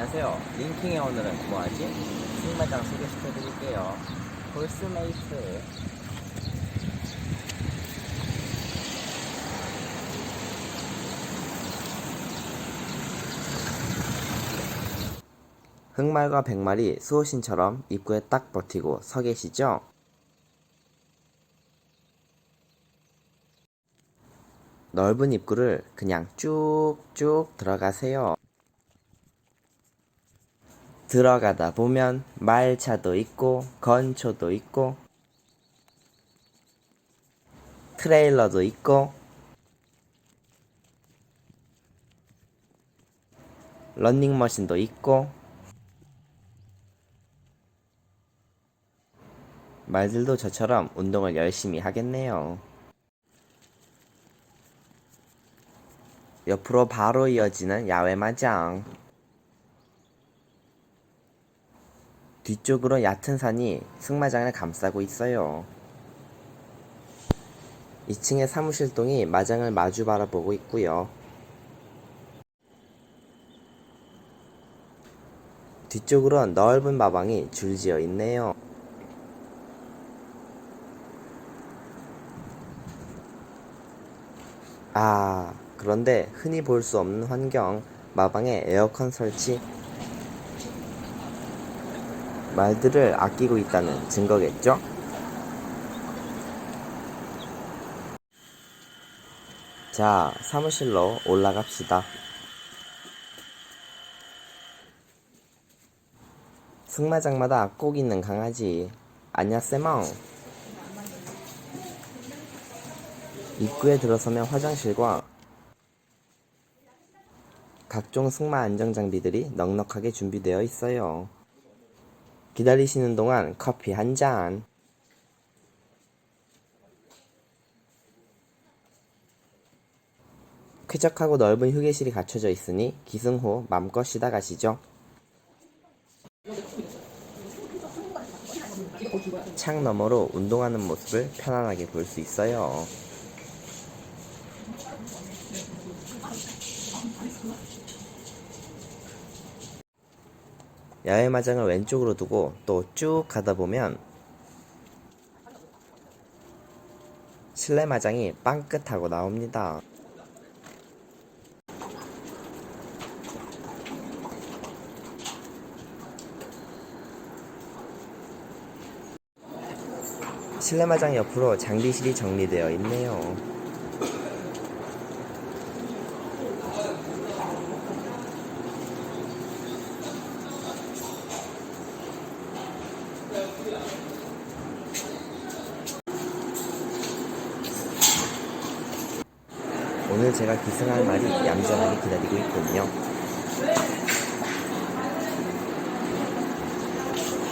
안녕하세요. 링킹에 오늘은 뭐하지? 승마장 소개시켜 드릴게요. 홀스메이트. 흑말과 백말이 수호신처럼 입구에 딱 버티고 서 계시죠? 넓은 입구를 그냥 쭉쭉 들어가세요. 들어가다 보면 말차도 있고 건초도 있고 트레일러도 있고 런닝머신도 있고 말들도 저처럼 운동을 열심히 하겠네요. 옆으로 바로 이어지는 야외 마장. 뒤쪽으로 얕은 산이 승마장을 감싸고 있어요. 2층의 사무실동이 마장을 마주 바라보고 있고요. 뒤쪽으로 넓은 마방이 줄지어 있네요. 아, 그런데 흔히 볼 수 없는 환경, 마방에 에어컨 설치. 말들을 아끼고 있다는 증거겠죠? 자, 사무실로 올라갑시다. 승마장마다 꼭 있는 강아지. 안녕하세요. 입구에 들어서면 화장실과 각종 승마 안정 장비들이 넉넉하게 준비되어 있어요. 기다리시는 동안 커피 한 잔. 쾌적하고 넓은 휴게실이 갖춰져 있으니 기승호 맘껏 쉬다 가시죠. 창 너머로 운동하는 모습을 편안하게 볼 수 있어요. 야외 마장을 왼쪽으로 두고 또 쭉 가다 보면 실내 마장이 빵긋하고 나옵니다. 실내 마장 옆으로 장비실이 정리되어 있네요. 오늘 제가 기승할 말이 얌전하게 기다리고 있군요.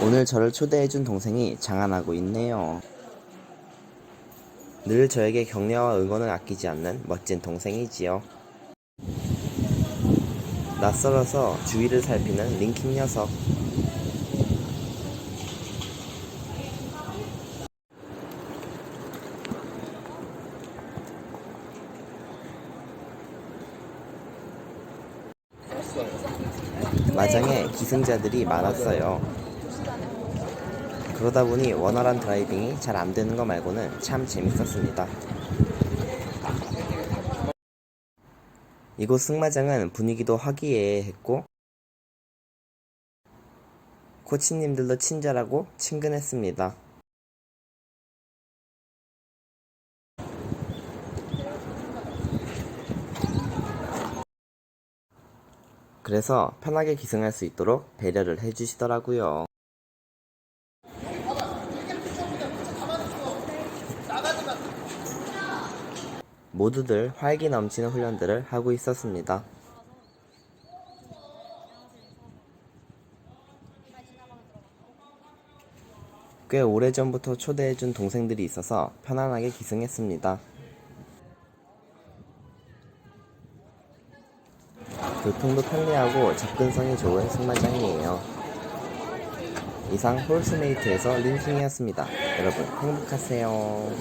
오늘 저를 초대해준 동생이 장안하고 있네요. 늘 저에게 격려와 응원을 아끼지 않는 멋진 동생이지요. 낯설어서 주위를 살피는 링킹 녀석. 마장에 기승자들이 많았어요. 그러다 보니 원활한 드라이빙이 잘 안 되는 거 말고는 참 재밌었습니다. 이곳 승마장은 분위기도 화기애애했고 코치님들도 친절하고 친근했습니다. 그래서 편하게 기승할 수 있도록 배려를 해주시더라고요. 모두들 활기 넘치는 훈련들을 하고 있었습니다. 꽤 오래전부터 초대해준 동생들이 있어서 편안하게 기승했습니다. 교통도 편리하고 접근성이 좋은 승마장이에요. 이상 홀스메이트에서 링킹이었습니다. 여러분 행복하세요.